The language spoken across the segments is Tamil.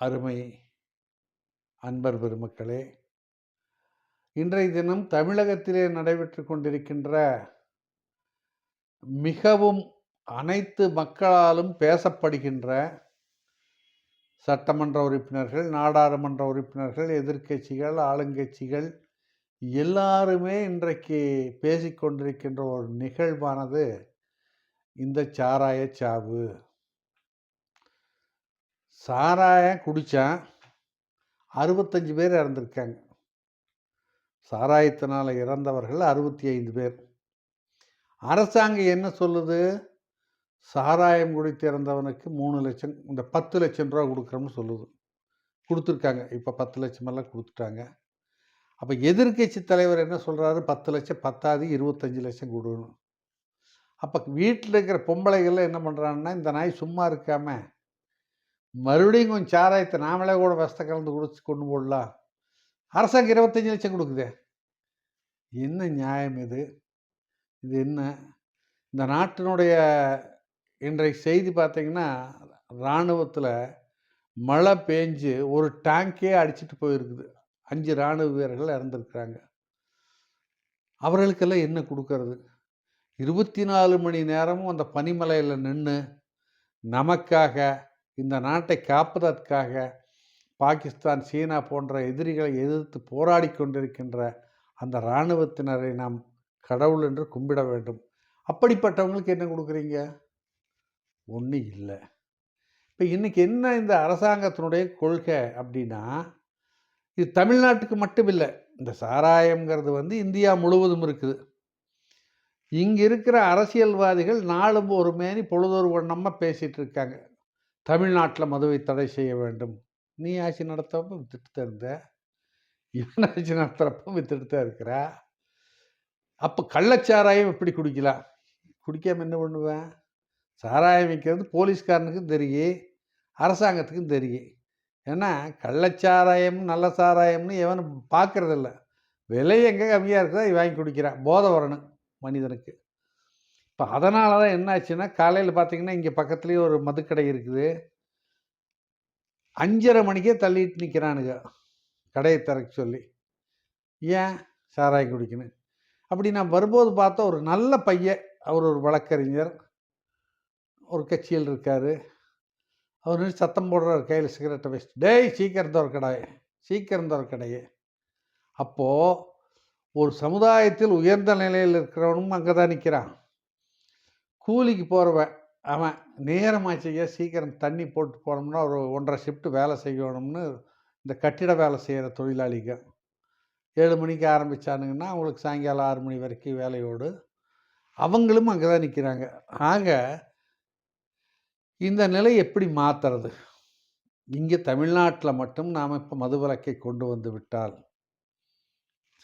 அருமை அன்பர் பெருமக்களே இன்றைய தினம் தமிழகத்திலே நடைபெற்று கொண்டிருக்கின்ற மிகவும் அனைத்து மக்களாலும் பேசப்படுகின்ற சட்டமன்ற உறுப்பினர்கள் நாடாளுமன்ற உறுப்பினர்கள் எதிர்க்கட்சிகள் ஆளுங்கட்சிகள் எல்லாருமே இன்றைக்கு பேசிக்கொண்டிருக்கின்ற ஒரு நிகழ்வானது இந்த சாராய சாவு. சாராயம் குடித்தான் அறுபத்தஞ்சு பேர் இறந்துருக்காங்க. சாராயத்தினால் இறந்தவர்கள் அறுபத்தி ஐந்து பேர். அரசாங்கம் என்ன சொல்லுது? சாராயம் குடித்து இறந்தவனுக்கு மூணு லட்சம் இந்த பத்து லட்சம் ரூபா கொடுக்குறோம்னு சொல்லுது. கொடுத்துருக்காங்க. இப்போ பத்து லட்சமெல்லாம் கொடுத்துட்டாங்க. அப்போ எதிர்க்கட்சி தலைவர் என்ன சொல்கிறாரு பத்து லட்சம் பத்தாது இருபத்தஞ்சி லட்சம் கொடுக்கணும் அப்போ வீட்டில் இருக்கிற பொம்பளைகள்லாம் என்ன பண்ணுறாங்கன்னா இந்த நாய் சும்மா இருக்காமல் மறுபடியும் கொஞ்சம் சாராயத்தை நாமளே கூட வசத்தை கலந்து குடிச்சு கொண்டு போடலாம். அரசாங்கம் இருபத்தஞ்சி லட்சம் கொடுக்குதே. என்ன நியாயம் இது? இது என்ன? இந்த நாட்டினுடைய இன்றைய செய்தி பார்த்தீங்கன்னா இராணுவத்தில் மழை பேஞ்சு ஒரு டேங்கே அடிச்சிட்டு போயிருக்குது. அஞ்சு இராணுவ வீரர்கள் இறந்துருக்குறாங்க. அவர்களுக்கெல்லாம் என்ன கொடுக்கறது? இருபத்தி நாலு மணி நேரமும் அந்த பனிமலையில் நின்று நமக்காக இந்த நாட்டை காப்பதற்காக பாகிஸ்தான் சீனா போன்ற எதிரிகளை எதிர்த்து போராடி கொண்டிருக்கின்ற அந்த இராணுவத்தினரை நாம் கடவுள் என்று கும்பிட வேண்டும். அப்படிப்பட்டவங்களுக்கு என்ன கொடுக்குறீங்க? ஒன்றும் இல்லை. இப்போ இன்றைக்கி என்ன இந்த அரசாங்கத்தினுடைய கொள்கை அப்படின்னா இது தமிழ்நாட்டுக்கு மட்டும் இல்லை இந்த சாராயங்கிறது வந்து இந்தியா முழுவதும் இருக்குது. இங்கே இருக்கிற அரசியல்வாதிகள் நாளும் ஒரு மேனி பொழுதொரு வண்ணமாக பேசிகிட்டு இருக்காங்க. தமிழ்நாட்டில் மதுவை தடை செய்ய வேண்டும். நீ ஆட்சி நடத்தப்போ வித்துட்டு தான் இருந்த. இவன் ஆட்சி நடத்துகிறப்போ வித்துட்டு தான் இருக்கிறா. அப்போ கள்ளச்சாராயம் எப்படி குடிக்கலாம் குடிக்காமல் என்ன பண்ணுவேன்? சாராயம் விற்கிறது போலீஸ்காரனுக்கும் தெரியும். அரசாங்கத்துக்கும் தெரியும். ஏன்னா கள்ளச்சாராயம் நல்ல சாராயம்னு எவனும் பார்க்குறதில்ல விலை எங்கே கம்மியாக இருக்குதோ வாங்கி குடிக்கிறான். போதை வரணும் மனிதனுக்கு. இப்போ அதனால தான் என்னாச்சுன்னா காலையில் பார்த்தீங்கன்னா இங்கே பக்கத்துலேயே ஒரு மதுக்கடை இருக்குது. அஞ்சரை மணிக்கே தள்ளிட்டு நிற்கிறானுங்க கடையை திறக்க சொல்லி. ஏன் சாராய் குடிக்கணும்? அப்படி நான் வரும்போது பார்த்தா ஒரு நல்ல பையன். அவர் ஒரு வழக்கறிஞர். ஒரு கட்சியில் இருக்கார். அவர் சத்தம் போடுறார் கையில் சிகரெட்டை வச்சுட்டு. டேய் சீக்கிரம் தோற கடை சீக்கிரம் தோற கடையே. அப்போது ஒரு சமுதாயத்தில் உயர்ந்த நிலையில் இருக்கிறவனும் அங்கே தான் நிற்கிறான் கூலிக்கு போகிறவன் அவன் நேரமாச்சையா சீக்கிரம் தண்ணி போட்டு போனோம்னா ஒரு ஒன்றரை ஷிஃப்ட்டு வேலை செய்யணும்னு இந்த கட்டிட வேலை செய்கிற தொழிலாளிங்க. ஏழு மணிக்கு ஆரம்பித்தானுங்கன்னா அவங்களுக்கு சாயங்காலம் ஆறு மணி வரைக்கும் வேலையோடு. அவங்களும் அங்கே தான் நிற்கிறாங்க ஆக இந்த நிலை எப்படி மாற்றுறது இங்கே தமிழ்நாட்டில் மட்டும் நாம் இப்போ மதுவிலக்கை கொண்டு வந்து விட்டால்.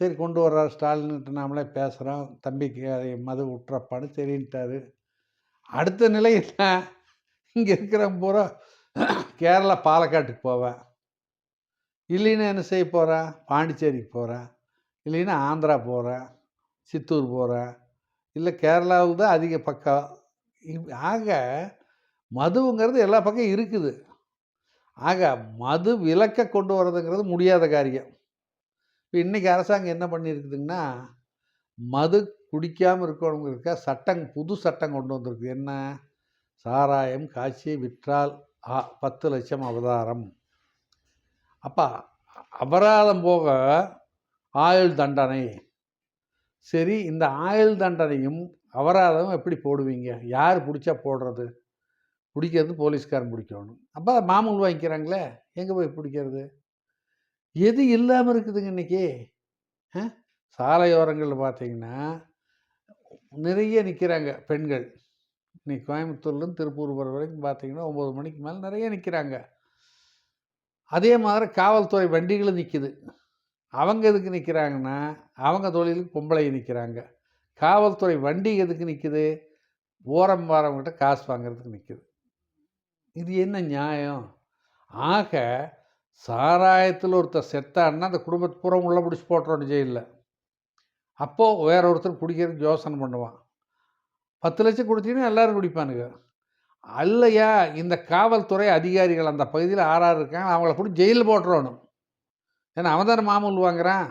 சரி கொண்டு வர்றார் ஸ்டாலின்ட்டு நாமளே பேசுகிறோம் தம்பிக்கு அதை மது விட்டுறப்பான்னு சரின்ட்டாரு. அடுத்த நிலை என்ன இங்கே இருக்கிற பூரா கேரளா பாலக்காட்டுக்கு போவேன் இல்லைன்னா என்ன செய்ய போகிறேன் பாண்டிச்சேரிக்கு போகிறேன் இல்லைன்னா ஆந்திரா போகிறேன் சித்தூர் போகிறேன் இல்லை கேரளாவுக்கு தான் அதிக பக்கம். ஆக மதுங்கிறது எல்லா பக்கம் இருக்குது. ஆக மது விலக்க கொண்டு வர்றதுங்கிறது முடியாத காரியம். இப்போ இன்றைக்கி அரசாங்கம் என்ன பண்ணியிருக்குதுங்கன்னா மது குடிக்காமல் இருக்கணுங்கிறதுக்கா சட்டம் புது சட்டம் கொண்டு வந்திருக்கு. என்ன? சாராயம் காய்ச்சி விற்றால் ஆ பத்து லட்சம் அவதாரம். அப்போ அபராதம் போக ஆயுள் தண்டனை. சரி இந்த ஆயுள் தண்டனையும் அபராதம் எப்படி போடுவீங்க? யார் பிடிச்சா போடுறது? பிடிக்கிறது போலீஸ்காரன் பிடிக்கணும். அப்போ மாமூல் வாங்கிக்கிறாங்களே? எங்கே போய் பிடிக்கிறது? எது இல்லாமல் இருக்குதுங்க இன்றைக்கி சாலையோரங்களில் பார்த்தீங்கன்னா நிறைய நிற்கிறாங்க பெண்கள். இன்னைக்கு கோயம்புத்தூர்லேருந்து திருப்பூர் வர வரைக்கும் பார்த்தீங்கன்னா ஒம்பது மணிக்கு மேலே நிறைய நிற்கிறாங்க அதே மாதிரி காவல்துறை வண்டிகளும் நிற்கிது அவங்க எதுக்கு நிற்கிறாங்கன்னா அவங்க தொழிலுக்கு பொம்பளை நிற்கிறாங்க காவல்துறை வண்டி எதுக்கு நிற்கிது ஓரம் வாரவங்கிட்ட காசு வாங்குறதுக்கு நிற்கிது இது என்ன நியாயம்? ஆக சாராயத்தில் ஒருத்தர் செத்தான்னா அந்த குடும்பத்து பூரா உள்ள பிடிச்சி போட்டுறோன்னு ஜெயிலில். அப்போது வேற ஒருத்தர் குடிக்கிறதுக்கு யோசனை பண்ணுவான். பத்து லட்சம் கொடுத்தீங்கன்னா எல்லோரும் குடிப்பானுங்க. அல்லையா இந்த காவல்துறை அதிகாரிகள் அந்த பகுதியில் ஆறாறு இருக்காங்க அவங்கள போட்டு ஜெயிலில் போட்டுறணும். ஏன்னா அவன் தானே மாமூல் வாங்குறான்.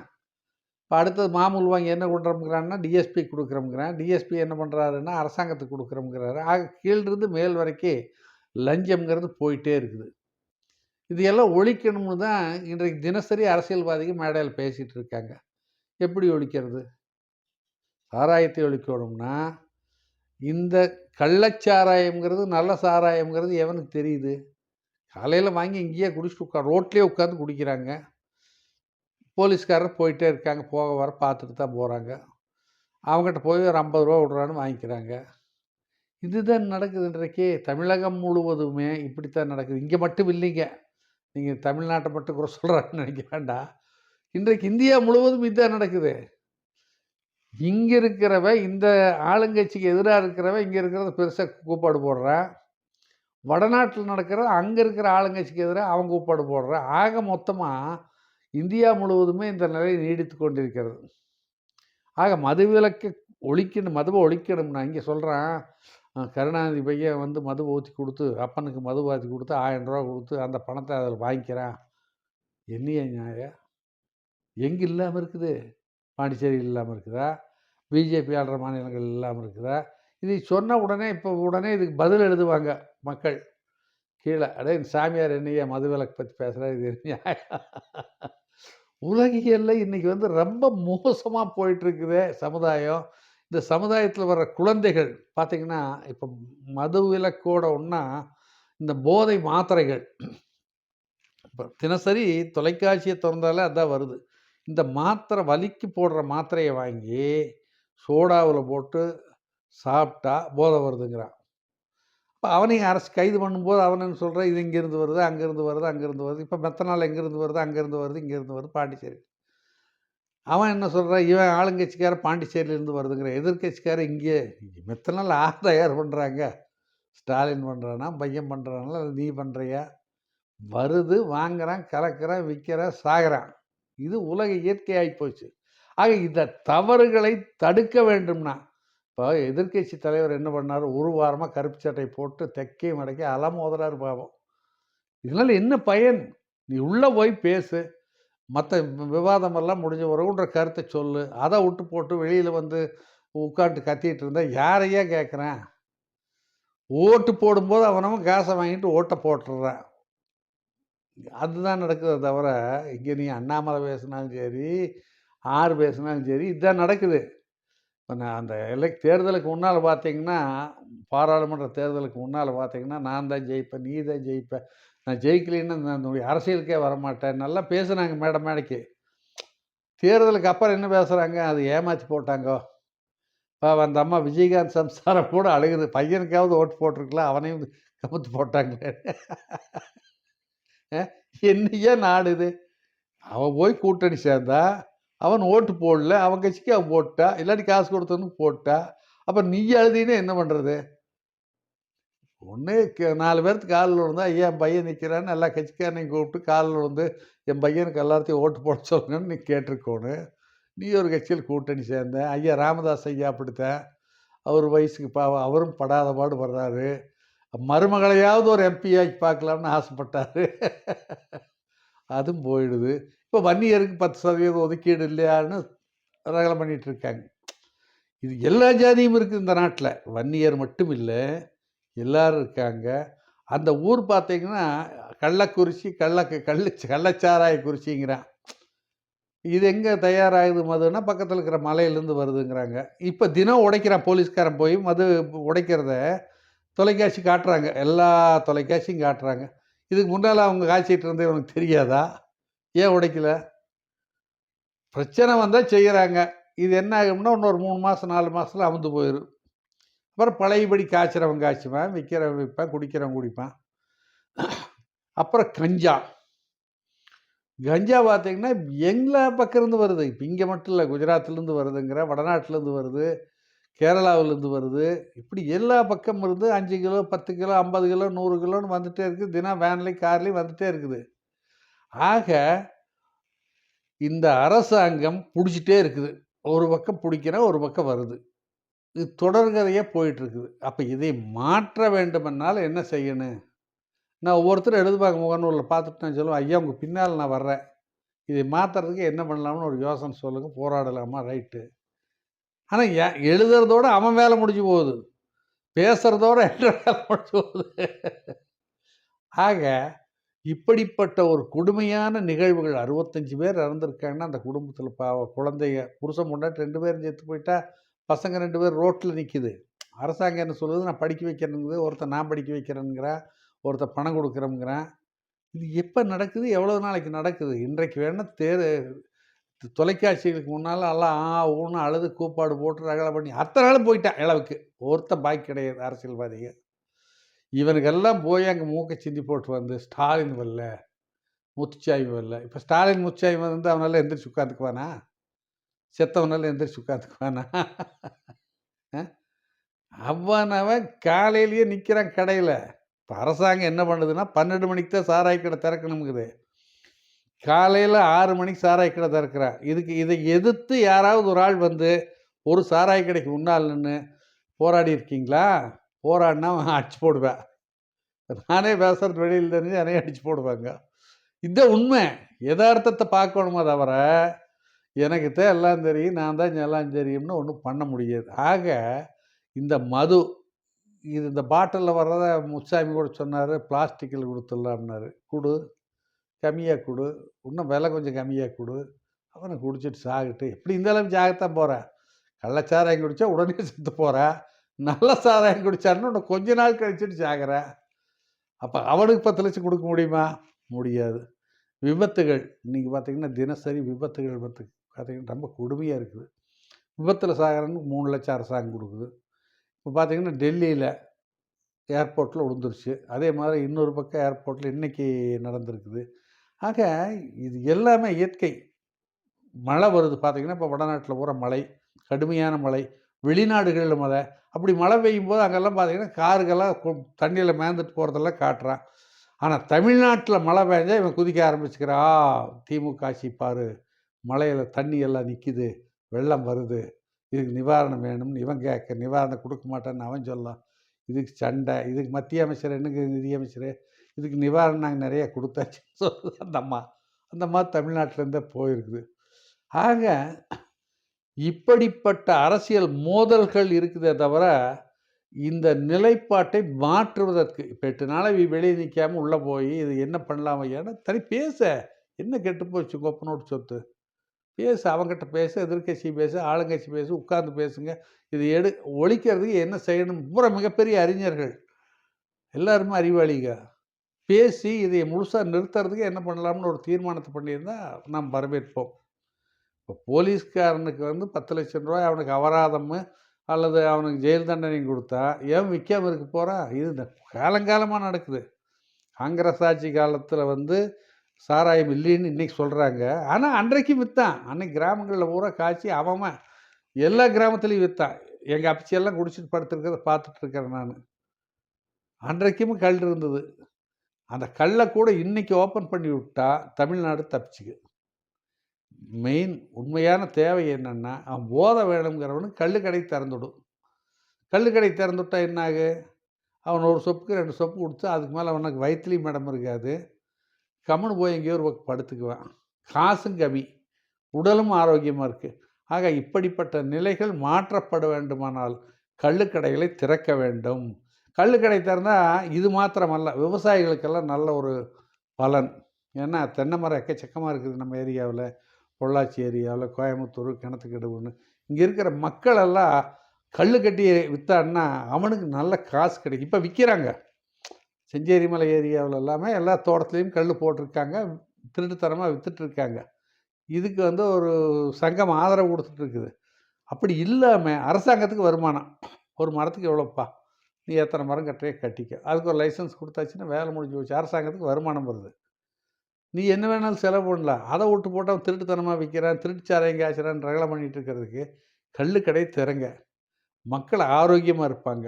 இப்போ அடுத்தது மாமூல் வாங்கி என்ன பண்ணுறோம்ங்கிறான்னா டிஎஸ்பி கொடுக்குறோம்ங்கிறான். டிஎஸ்பி என்ன பண்ணுறாருன்னா அரசாங்கத்துக்கு கொடுக்குறோம்ங்கிறாரு. ஆக கீழிருந்து மேல் வரைக்கும் லஞ்சம்ங்கிறது போயிட்டே இருக்குது. இது எல்லாம் ஒழிக்கணும்னு தான் இன்றைக்கு தினசரி அரசியல்வாதிகள் மேடையில் பேசிகிட்டு இருக்காங்க. எப்படி ஒழிக்கிறது? சாராயத்தை ஒழிக்கணும்னா இந்த கள்ளச்சாராயம்ங்கிறது நல்ல சாராயம்ங்கிறது எவனுக்கு தெரியுது? காலையில் வாங்கி இங்கேயே குடிச்சிட்டு உட்கா ரோட்லேயே உட்காந்து குடிக்கிறாங்க. போலீஸ்காரர் போயிட்டே இருக்காங்க. போக வர பார்த்துட்டு தான் போகிறாங்க அவங்ககிட்ட போய் ஒரு ஐம்பது ரூபா விடுறான்னு வாங்கிக்கிறாங்க. இதுதான் நடக்குது இன்றைக்கே. தமிழகம் முழுவதுமே இப்படித்தான் நடக்குது. இங்கே மட்டும் இல்லைங்க. நீங்கள் தமிழ்நாட்டை மட்டும் கூட சொல்கிறான்னு நினைக்க வேண்டாம். இன்றைக்கு இந்தியா முழுவதும் இதுதான் நடக்குது. இங்கே இருக்கிறவ இந்த ஆளுங்கட்சிக்கு எதிராக இருக்கிறவ இங்கே இருக்கிறத பெருசாக கூப்பாடு போடுறான் வடநாட்டில் நடக்கிற அங்கே இருக்கிற ஆளுங்கட்சிக்கு எதிராக அவன் கூப்பாடு போடுறான் ஆக மொத்தமாக இந்தியா முழுவதுமே இந்த நிலை நீடித்து கொண்டிருக்கிறது. ஆக மதுவிலக்கு ஒழிக்கணும் மதுவை ஒழிக்கணும்னா இங்கே சொல்கிறான் கருணாநிதி பையன் வந்து மது ஊற்றி கொடுத்து அப்பனுக்கு மது ஊற்றி கொடுத்து ஆயிரம் ரூபா கொடுத்து அந்த பணத்தை அதில் வாங்கிக்கிறான். என்னைய நியாயம்? எங்கே இல்லாமல் இருக்குது? பாண்டிச்சேரி இல்லாமல் இருக்குதா? பிஜேபி ஆளுற மாநிலங்கள் இல்லாமல் இருக்குதா? இது சொன்ன உடனே இப்போ உடனே இதுக்கு பதில் எழுதுவாங்க மக்கள். கீழே அடே சாமியார் என்னையா மதுவிலக்கு பற்றி பேசுகிறார் இது நியாயம் உலகியலில் இன்றைக்கி வந்து ரொம்ப மோசமாக போயிட்டுருக்குதே சமுதாயம். இந்த சமுதாயத்தில் வர்ற குழந்தைகள் பார்த்திங்கன்னா இப்போ மது விலக்கோட ஒன்றா இந்த போதை மாத்திரைகள். இப்போ தினசரி தொலைக்காட்சியை திறந்தாலே அதான் வருது. இந்த மாத்திரை வலிக்கு போடுற மாத்திரையை வாங்கி சோடாவில் போட்டு சாப்பிட்டா போதை வருதுங்கிறான். இப்போ அவனையும் அரசு கைது பண்ணும்போது அவனு சொல்கிறான் இது இங்கேருந்து வருது அங்கேருந்து வருது அங்கேருந்து வருது. இப்போ மெத்த நாள் எங்கேருந்து வருது அங்கேருந்து வருது இங்கேருந்து வருது பாண்டிச்சேரி. அவன் என்ன சொல்கிறான் இவன் ஆளுங்கட்சிக்கார பாண்டிச்சேரியிலேருந்து வருதுங்கிற எதிர்கட்சிக்கார இங்கே மெத்த நாள் ஆள் தயார் பண்ணுறாங்க ஸ்டாலின் பண்ணுறானா பையன் பண்ணுறானா நீ பண்ணுறியா வருது வாங்குறான் கலக்கிறான் விற்கிறான் சாகிறான். இது உலக இயற்கையாகி போச்சு. ஆக இந்த தவறுகளை தடுக்க வேண்டும்னா இப்போ எதிர்கட்சி தலைவர் என்ன பண்ணார்? ஒரு வாரமாக கருப்பு சட்டை போட்டு தெக்கையும் அடைக்க அலமோதுறாரு பாவம். இதனால் என்ன பயன்? நீ உள்ளே போய் பேசு. மற்ற விவாதமெல்லாம் முடிஞ்ச உறவுன்ற கருத்தை சொல்லு. அதை விட்டு போட்டு வெளியில் வந்து உட்காந்து கத்திட்டு இருந்தால் யாரையே கேட்குறேன் ஓட்டு போடும்போது அவனவன் காசை வாங்கிட்டு ஓட்டை போட்டுடுறான் அதுதான் நடக்குதே தவிர இங்கே நீ அண்ணாமலை பேசினாலும் சரி ஆறு பேசினாலும் சரி இதுதான் நடக்குது. இப்போ நான் அந்த எலக் தேர்தலுக்கு முன்னால் பார்த்தீங்கன்னா பாராளுமன்ற தேர்தலுக்கு முன்னால் பார்த்தீங்கன்னா நான் தான் ஜெயிப்பேன் நீ தான் ஜெயிப்பேன் நான் ஜெயிக்கலைன்னு நான் அரசியலுக்கே வரமாட்டேன். நல்லா பேசுனாங்க மேடம் மேடைக்கு. தேர்தலுக்கு அப்புறம் என்ன பேசுகிறாங்க அது ஏமாற்றி போட்டாங்கோ. இப்போ அந்த அம்மா விஜயகாந்த் சம்சாரம் கூட அழுகுது. பையனுக்காவது ஓட்டு போட்டிருக்கலாம் அவனையும் கவுத்து போட்டாங்களே. என்னையே நாடு இது அவன் போய் கூட்டணி சேர்ந்தா அவன் ஓட்டு போடல அவன் கட்சிக்கு அவன் போட்டா இல்லாட்டி காசு கொடுத்தவனுக்கு போட்டா அப்போ நீ எழுதினே என்ன பண்ணுறது ஒன்று நாலு பேர்த்துக்கு காலில் விழுந்தா ஐயா என் பையன் நிற்கிறான்னு எல்லா கட்சிக்காரனையும் கூப்பிட்டு காலில் விழுந்து என் பையனுக்கு எல்லாத்தையும் ஓட்டு போட சொல்லுங்கன்னு நீ கேட்டிருக்கோணும் நீ ஒரு கட்சியில் கூட்டணி சேர்ந்தேன் ஐயா ராமதாஸ் ஐயா அப்படித்தான் அவர் வயசுக்கு பாவம் அவரும் படாத பாடு படுறாரு மருமகளையாவது ஒரு எம்பியாக்கி பார்க்கலாம்னு ஆசைப்பட்டார். அதுவும் போயிடுது. இப்போ வன்னியருக்கு பத்து சதவீதம் ஒதுக்கீடு இல்லையான்னு ரகலை பண்ணிகிட்ருக்காங்க இது எல்லா ஜாதியும் இருக்குது இந்த நாட்டில். வன்னியர் மட்டும் இல்லை எல்லோரும் இருக்காங்க. அந்த ஊர் பார்த்திங்கன்னா கள்ளக்குறிச்சி கள்ள கள்ளு கள்ளச்சாராய குறிச்சிங்கிறான். இது எங்கே தயாராகுது மதுன்னா பக்கத்தில் இருக்கிற மலையிலேருந்து வருதுங்கிறாங்க. இப்போ தினம் உடைக்கிறான் போலீஸ்காரன் போய் மது உடைக்கிறத தொலைக்காட்சி காட்டுறாங்க. எல்லா தொலைக்காட்சியும் காட்டுறாங்க. இதுக்கு முன்னால் அவங்க காய்ச்சிட்டு இருந்தே உனக்கு தெரியாதா? ஏன் உடைக்கல? பிரச்சனை வந்தால் செய்கிறாங்க இது என்ன ஆகும்னா இன்னொரு மூணு மாதம் நாலு மாதத்தில் அமுந்து போயிடும் அப்புறம் பழையபடி காய்ச்சிறவன் காய்ச்சுவேன் விற்கிறவன் விற்பேன் குடிக்கிறவன் குடிப்பான். அப்புறம் கஞ்சா. கஞ்சா பார்த்தீங்கன்னா எங்களை பக்கம் இருந்து வருது. இப்போ இங்கே மட்டும் இல்லை குஜராத்லேருந்து வருதுங்கிற வடநாட்டிலேருந்து வருது. கேரளாவிலேருந்து வருது இப்படி எல்லா பக்கம் இருந்து அஞ்சு கிலோ பத்து கிலோ ஐம்பது கிலோ நூறு கிலோன்னு வந்துகிட்டே இருக்குது தினம் வேன்லேயும் கார்லேயும் வந்துகிட்டே இருக்குது ஆக இந்த அரசாங்கம் பிடிச்சிட்டே இருக்குது ஒரு பக்கம் பிடிக்கிற ஒரு பக்கம் வருது இது தொடர்கதையாக போயிட்டுருக்குது. அப்போ இதை மாற்ற வேண்டுமென்னால் என்ன செய்யணும்? நான் ஒவ்வொருத்தரும் எழுதுவாங்க முகநூலில் பார்த்துட்டு நான் சொல்லுவேன், "ஐயா உங்கள் பின்னால் நான் வர்றேன். இதை மாற்றுறதுக்கு என்ன பண்ணலாம்னு ஒரு யோசனை சொல்லுங்கள் போராடலாமா?" ரைட்டு. ஆனால் எழுதுறதோட அவன் வேலை முடிஞ்சு போகுது. பேசுகிறதோட என்ற வேலை முடிஞ்சு போகுது. ஆக இப்படிப்பட்ட ஒரு கொடுமையான நிகழ்வுகள் 65 பேர் இறந்துருக்காங்கன்னா அந்த குடும்பத்தில் பாவ குழந்தைய புருஷன் பொண்டாட்டி 2 பேரும் சேர்த்து போயிட்டா, பசங்க ரெண்டு பேர் ரோட்டில் நிற்கிது அரசாங்கம் என்ன சொல்லுது? நான் படிக்க வைக்கிறேங்கிறது ஒருத்தன் நான் படிக்க வைக்கிறேன்ங்கிறான். ஒருத்தன் பணம் குடுக்குறேன்ங்கிறான். இது எப்போ நடக்குது? எவ்வளோ நாளைக்கு நடக்குது? இன்றைக்கு வேணால் தேரு தொலைக்காட்சிகளுக்கு முன்னால் எல்லாம் ஆ, ஊன்னு அழுது கூப்பாடு போட்டு ரகளை பண்ணி அத்தனை நாள் போயிட்டான் இளவுக்கு. ஒருத்தன் பாக்கி கிடையாது அரசியல்வாதிக. இவனுக்கெல்லாம் போய் அங்கே மூக்க சிந்தி போட்டு வந்து, ஸ்டாலின் வரல, முத்துச்சாமி வரல. இப்போ ஸ்டாலின், முத்துச்சாமி வந்து அவனால் எந்திரிச்சு உட்காந்துக்குவானா? செத்தவனால் எந்திரிச்சு உட்காந்துக்குவானா? அவனவன் காலையிலேயே நிற்கிறான் கடையில் இப்போ அரசாங்கம் என்ன பண்ணுதுன்னா, 12 மணிக்கு தான் சாராய் கடை திறக்கணுங்குது காலையில் ஆறு மணிக்கு சாராய் கடை திறக்கிறான். இதுக்கு இதை எதிர்த்து யாராவது ஒரு ஆள் வந்து, ஒரு சாராய் கடைக்கு முன்னால நின்று போராடி இருக்கீங்களா? போராடினா அடிச்சு போடுவேன். நானே பேசுறது வெளியில் தெரிஞ்சு நிறைய அடிச்சு போடுவாங்க. இந்த உண்மை. யதார்த்தத்தை பார்க்கணுமா தவிர, எனக்கு தான் எல்லாம் தெரியும். நான் தான் எல்லாம் தெரியும்னு ஒன்றும் பண்ண முடியாது. ஆக இந்த மது இது இந்த பாட்டிலில் வர்றத முச்சாமி கூட சொன்னார் பிளாஸ்டிக்கில் குடுத்துடலாம்னாரு. கொடு கம்மியாக கொடு இன்னும் விலை கொஞ்சம் கம்மியாக கொடு அவனை குடிச்சிட்டு சாகிட்டு எப்படி இருந்தாலும் சாகத்தான் போறான். கள்ளச்சாராயம் குடித்தா உடனே செத்து போகிறேன் நல்ல சாராயம் குடித்தாருன்னு உன்னை கொஞ்ச நாள் கழிச்சிட்டு ஜாகிறேன் அப்போ அவனுக்கு 10 லட்சம் கொடுக்க முடியுமா? முடியாது. விபத்துகள் இன்னைக்கு பார்த்தீங்கன்னா, தினசரி விபத்துகள் வந்து பார்த்திங்கன்னா ரொம்ப கொடுமையாக இருக்குது. விபத்தில் சாகிறன்னு மூணு லட்சம் அரசாங்கம் கொடுக்குது இப்போ பார்த்திங்கன்னா டெல்லியில் ஏர்போர்ட்டில் விழுந்துருச்சு. அதே மாதிரி இன்னொரு பக்கம் ஏர்போர்ட்டில் இன்றைக்கி நடந்திருக்குது. ஆக இது எல்லாமே இயற்கை. மழை வருது பார்த்தீங்கன்னா, இப்போ வடநாட்டில் பூரா மழை. கடுமையான மழை. வெளிநாடுகளில் மழை. அப்படி மழை பெய்யும் போது அங்கெல்லாம் பார்த்தீங்கன்னா, காருக்கெல்லாம் தண்ணியில் மேந்துட்டு போகிறதெல்லாம் காட்டுறான். ஆனால் தமிழ்நாட்டில் மழை பெஞ்சா இவன் குதிக்க ஆரம்பிச்சுக்கிறா திமுக ஆட்சி பாரு. மழையில் தண்ணி எல்லாம் நிற்கிது வெள்ளம் வருது. இதுக்கு நிவாரணம் வேணும்னு இவன் கேட்க, நிவாரணம் கொடுக்க மாட்டேன்னு அவன் சொல்லலாம் இதுக்கு சண்டை. இதுக்கு மத்திய அமைச்சர் என்னங்க நிதியமைச்சர் இதுக்கு நிவாரணம் நாங்கள் நிறைய கொடுத்தாச்சு சொல்லுது அந்த அம்மா. அந்த அம்மா தமிழ்நாட்டிலேருந்தே போயிருக்குது. ஆக இப்படிப்பட்ட அரசியல் மோதல்கள் இருக்குதே தவிர, இந்த நிலைப்பாட்டை மாற்றுவதற்கு இப்போ எட்டு நாளை வெளியே நிற்காமல் உள்ளே போய் இது என்ன பண்ணலாம் ஏன்னா தனி பேச. என்ன கெட்டு போச்சு கொப்பனோட்டு சொத்து? பேச அவங்ககிட்ட பேச எதிர்க்கட்சி பேச ஆளுங்கட்சி பேசு, உட்கார்ந்து பேசுங்க. இது எடு ஒழிக்கிறதுக்கு என்ன செய்யணும்? பூரா மிகப்பெரிய அறிஞர்கள். எல்லாருமே அறிவாளிங்க பேசி இதை முழுசாக நிறுத்துறதுக்கு என்ன பண்ணலாம்னு ஒரு தீர்மானத்தை பண்ணியிருந்தால் நாம் வரவேற்போம். இப்போ போலீஸ்காரனுக்கு வந்து பத்து லட்சம் ரூபாய் அவனுக்கு அபராதம் அல்லது அவனுக்கு ஜெயில் தண்டனை கொடுத்தா ஏன் விற்காமல் இருக்க போறான்? இது இந்த காலங்காலமாக நடக்குது. காங்கிரஸ் ஆட்சி காலத்தில் வந்து சாராயம் இல்லைன்னு இன்னைக்கு சொல்கிறாங்க ஆனால் அன்றைக்கும் விற்றான் அன்னைக்கு கிராமங்களில் பூரா காய்ச்சி அவன் எல்லா கிராமத்துலேயும் விற்றான் எங்கள் அப்பச்சியெல்லாம் குடிச்சிட்டு படுத்துருக்கிறத பார்த்துட்ருக்கிறேன் நான் அன்றைக்கும் கல் இருந்தது. அந்த கல்லை கூட இன்னைக்கு ஓப்பன் பண்ணி விட்டா, தமிழ்நாடு தப்பிச்சுக்கு மெயின் உண்மையான தேவை என்னென்னா அவன் போதை வேணும்ங்கிறவனுக்கு கள்ளு கடை திறந்துடும். கள்ளு கடை திறந்துவிட்டா என்ன ஆகும்? அவன் ஒரு சொப்புக்கு ரெண்டு சொப்பு கொடுத்து அதுக்கு மேலே அவனுக்கு வயிற்றுலையும் இடம் இருக்காது. கம்முன்னு போய் எங்கேயோ ஒரு பக்கம் படுத்துக்குவான். காசும் கம்மி. உடலும் ஆரோக்கியமாக இருக்குது ஆக இப்படிப்பட்ட நிலைகள் மாற்றப்பட வேண்டுமானால், கள்ளுக்கடைகளை திறக்க வேண்டும். கல்லுக்கடை திறந்தா இது மாத்திரமல்ல, விவசாயிகளுக்கெல்லாம் நல்ல ஒரு பலன். ஏன்னா தென்னை மரம் எக்கச்சக்கமாக இருக்குது நம்ம ஏரியாவில் பொள்ளாச்சி ஏரியாவில் கோயம்புத்தூர், கிணத்துக்கடவுன்னு. இங்கே இருக்கிற மக்களெல்லாம் கல் கட்டி விற்றான்னா அவனுக்கு நல்ல காசு கிடைக்கும். இப்போ விற்கிறாங்க செஞ்சேரி மலை ஏரியாவில் எல்லாமே எல்லா தோட்டத்துலேயும் கல் போட்டிருக்காங்க. திருட்டுத்தரமாக விற்றுட்ருக்காங்க இதுக்கு வந்து ஒரு சங்கம் ஆதரவு கொடுத்துட்ருக்குது அப்படி இல்லாமல் அரசாங்கத்துக்கு வருமானம். ஒரு மரத்துக்கு எவ்வளோப்பா? நீ எத்தனை மரம் கட்டுறியோ கட்டிக்க. அதுக்கு ஒரு லைசன்ஸ் கொடுத்தாச்சுன்னா வேலை முடிஞ்சு போச்சு. அரசாங்கத்துக்கு வருமானம் வருது. நீ என்ன வேணாலும் செலவு பண்ணலாம். அதை விட்டு போட்டால் திருட்டுத்தனமாக விற்கிறான் திருட்டுச்சாரையும் திருட்டு ரகலை பண்ணிகிட்டு ரகளை இருக்கிறதுக்கு, கள்ளுக்கடை திறங்க. மக்கள் ஆரோக்கியமாக இருப்பாங்க.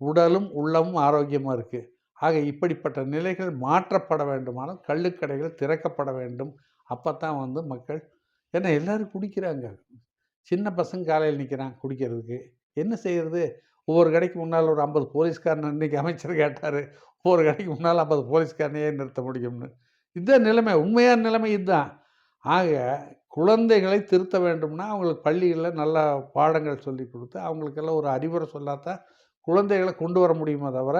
உடலும், உள்ளமும் ஆரோக்கியமாக இருக்குது ஆக இப்படிப்பட்ட நிலைகள் மாற்றப்பட வேண்டுமானால், கள்ளுக்கடைகள் திறக்கப்பட வேண்டும். அப்போ தான் வந்து மக்கள் ஏன்னா எல்லோரும் குடிக்கிறாங்க. சின்ன பசங்க காலையில் நிற்கிறான் குடிக்கிறதுக்கு. என்ன செய்கிறது ஒவ்வொரு கடைக்கு முன்னால் ஒரு ஐம்பது போலீஸ்காரன் இன்றைக்கி அமைச்சர் கேட்டார். ஒவ்வொரு கடைக்கு முன்னால் ஐம்பது போலீஸ்காரனையே நிறுத்த முடியும்னு. இதுதான் நிலைமை உண்மையான நிலைமை இதுதான். ஆக குழந்தைகளை திருத்த வேண்டும்னா அவங்களுக்கு பள்ளிகளில் நல்ல பாடங்கள் சொல்லி கொடுத்து அவங்களுக்கெல்லாம் ஒரு அறிவுரை சொல்லாதான் குழந்தைகளை கொண்டு வர முடியுமே தவிர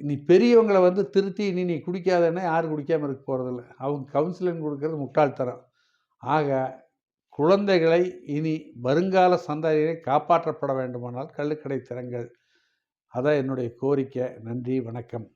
நீ பெரியவங்களை வந்து திருத்தி நீ நீ குடிக்காதன்னா யாரும் குடிக்காமல் இருக்க போகிறதில்ல அவங்க கவுன்சிலிங் கொடுக்கறது முட்டாள்தரம் ஆக குழந்தைகளை இனி வருங்கால சந்ததியை காப்பாற்றப்பட வேண்டுமானால் கள்ளுக்கடை திறங்கள். அதான் என்னுடைய கோரிக்கை. நன்றி வணக்கம்.